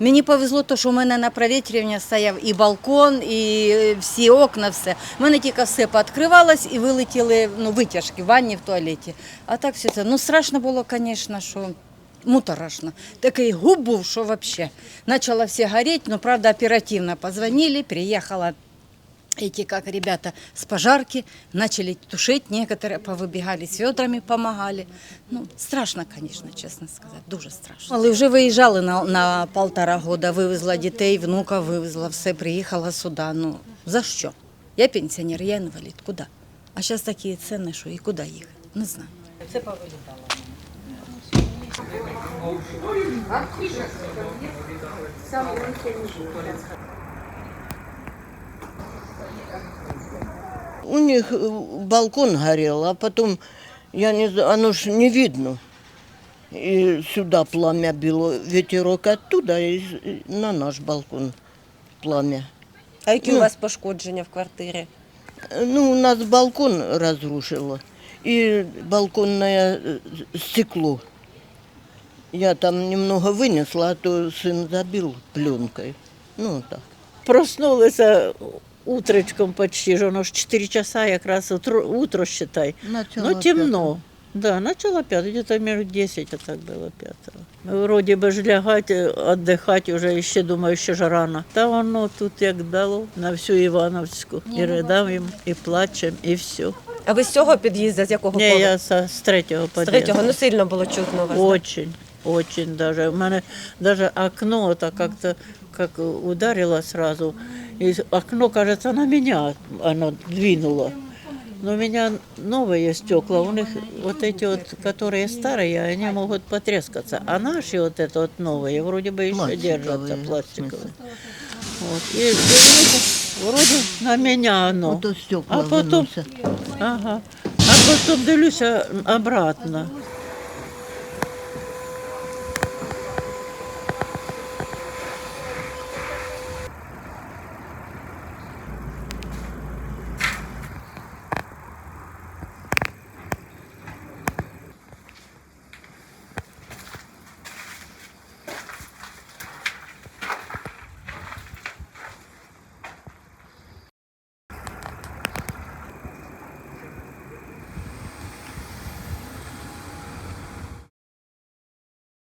Мені повезло, то, що у мене на провітрюванні стояв і балкон, і е, всі окна, все. У мене тільки все пооткривалось і вилетіли ну, витяжки в ванні, в туалеті. А так все це. Ну, страшно було, звісно, що муторошно. Такий губ був, що взагалі. Почало все гореть, ну правда, оперативно позвонили, приїхала эти, как ребята, с пожарки, начали тушить, некоторые повыбегали с ведрами, помогали. Ну, страшно, конечно, чесно сказати, дуже страшно. Але вже виїжджали на, на полтора года, вивезла дітей, внука вивезла, все, приїхала сюди. Ну, за що? Я пенсіонер, я інвалід, куди? А зараз такі ціни, що і куди їхати? Не знаю. Це повилітало. У них э, балкон горел, а потом, я не знаю, оно ж не видно. И сюда пламя било, ветерок оттуда и с- на наш балкон пламя. А які у Ну. вас пошкодження в квартирі? Э, Ну, у нас балкон разрушило и балконное э, стекло. Я там немного вынесла, а то сын забил пленкой. Ну, так. Проснулися утречком почти, ж воно ж 4 часа якраз утро, утро считай. Начало ну, темно. Да, начало пятого, где-то между 10, а так было пятого. Ми Вроді би ж лягати, віддихати вже ще думаю, що ж рано. Та воно тут як дало на всю Івановську. І ридаємо, і плачемо, і все. А ви з цього під'їзду, з якого Ні, поверху? я з, з третього З третього, ну сильно було чутно вас. да? Очень, очень даже. У меня даже окно так как-то как ударило сразу. И окно, кажется, на меня оно двинуло. Но у меня новые стекла, у них вот эти вот, которые старые, они могут потрескаться. А наши вот это вот новые, вроде бы еще Пластиковые, держатся, в пластиковые. Вот. И, и вроде, вроде на меня оно. Вот стекла А потом, выносят. ага. А потом дивлюся обратно.